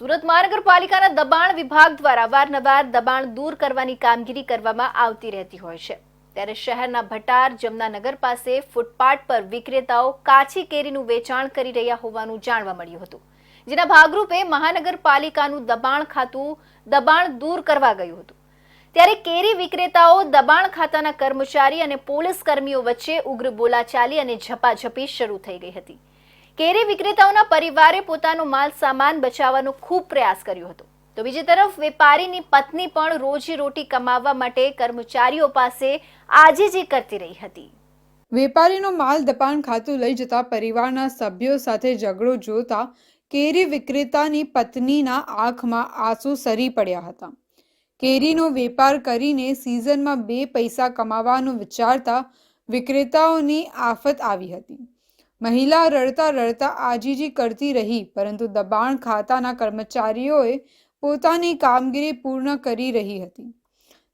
સુરત મહાનગરપાલિકાના દબાણ વિભાગ દ્વારા અવારનવાર દબાણ દૂર કરવાની કામગીરી કરવામાં આવતી રહેતી હોય છે. ત્યારે શહેરના ભટાર, જમનાનગર પાસે ફૂટપાથ પર વિક્રેતાઓ કાચી કેરીનું વેચાણ કરી રહ્યા હોવાનું જાણવા મળ્યું હતું. જેના ભાગરૂપે મહાનગરપાલિકાનું દબાણ ખાતું દબાણ દૂર કરવા ગયું હતું. ત્યારે કેરી વિક્રેતાઓ, દબાણ ખાતાના કર્મચારી અને પોલીસ કર્મીઓ વચ્ચે ઉગ્ર બોલાચાલી અને ઝપાઝપી શરૂ થઈ ગઈ હતી. કેરી વિક્રેતાઓના પરિવારે પોતાનો માલ સામાન બચાવવાનો ખૂબ પ્રયાસ કર્યો હતો. તો બીજી તરફ, વેપારીની પત્ની પણ રોજી રોટી કમાવવા માટે કર્મચારીઓ પાસે આજીજી કરતી રહી હતી. વેપારીનો માલ દપાણ ખાતું લઈ જતા પરિવારના સભ્યો સાથે ઝઘડો જોતા કેરી વિક્રેતાની પત્નીના આંખમાં આંસુ સરી પડ્યા હતા. કેરીનો વેપાર કરીને સિઝનમાં બે પૈસા કમાવાનું વિચારતા વિક્રેતાઓની આફત આવી હતી. મહિલા રડતા રડતા આજીજી કરતી રહી, પરંતુ દબાણ ખાતાના કર્મચારીઓએ પોતાની કામગીરી પૂર્ણ કરી રહી હતી.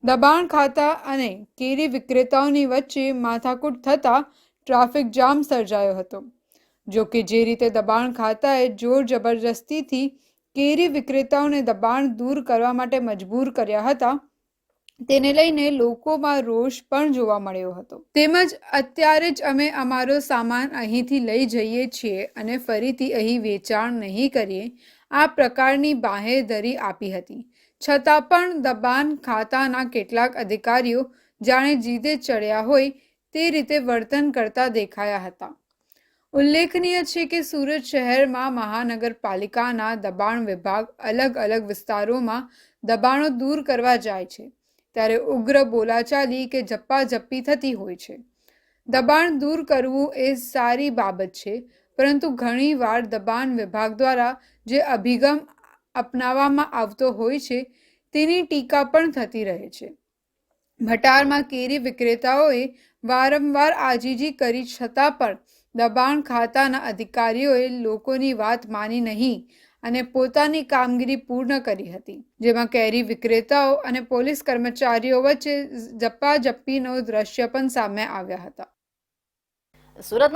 દબાણ ખાતા અને કેરી વિક્રેતાઓની વચ્ચે માથાકૂટ થતાં ટ્રાફિક જામ સર્જાયો હતો. જો કે જે રીતે દબાણ ખાતાએ જોર જબરજસ્તીથી કેરી વિક્રેતાઓને દબાણ દૂર કરવા માટે મજબૂર કર્યા હતા તેને લઈને લોકોમાં રોષ પણ જોવા મળ્યો હતો. તેમજ અત્યારે જ અમે અમારો સામાન અહીંથી લઈ જઈએ છીએ અને ફરીથી અહીં વેચાણ નહીં કરીએ, આ પ્રકારની બાહેધરી આપી હતી. છતાં પણ દબાણ ખાતાના કેટલાક અધિકારીઓ જાણે જીદે ચડ્યા હોય તે રીતે વર્તન કરતા દેખાયા હતા. ઉલ્લેખનીય છે કે સુરત શહેરમાં મહાનગરપાલિકાના દબાણ વિભાગ અલગ અલગ વિસ્તારોમાં દબાણો દૂર કરવા જાય છે. ત્યારે ઉગ્ર બોલાચાલી કે ઝપ્પાઝપ્પી થતી હોય છે. દબાણ દૂર કરવું એ સારી બાબત છે, પરંતુ ઘણીવાર દબાણ વિભાગ દ્વારા જે અભિગમ અપનાવવામાં આવતો હોય છે, તેની ટીકા પણ થતી રહે છે. ભટારમાં કેરી વિક્રેતાઓએ વારંવાર આજીજી કરી છતાં પણ દબાણ ખાતાના અધિકારીઓએ લોકોની વાત માની નહીં અને પોતાની કામગીરી પૂર્ણ કરી હતી, જેમાં કેરી વિક્રેતાઓ અને પોલીસ કર્મચારીઓ વચ્ચે ઝપાઝપીનો દ્રશ્ય પણ સામે આવ્યા હતા. સુરતના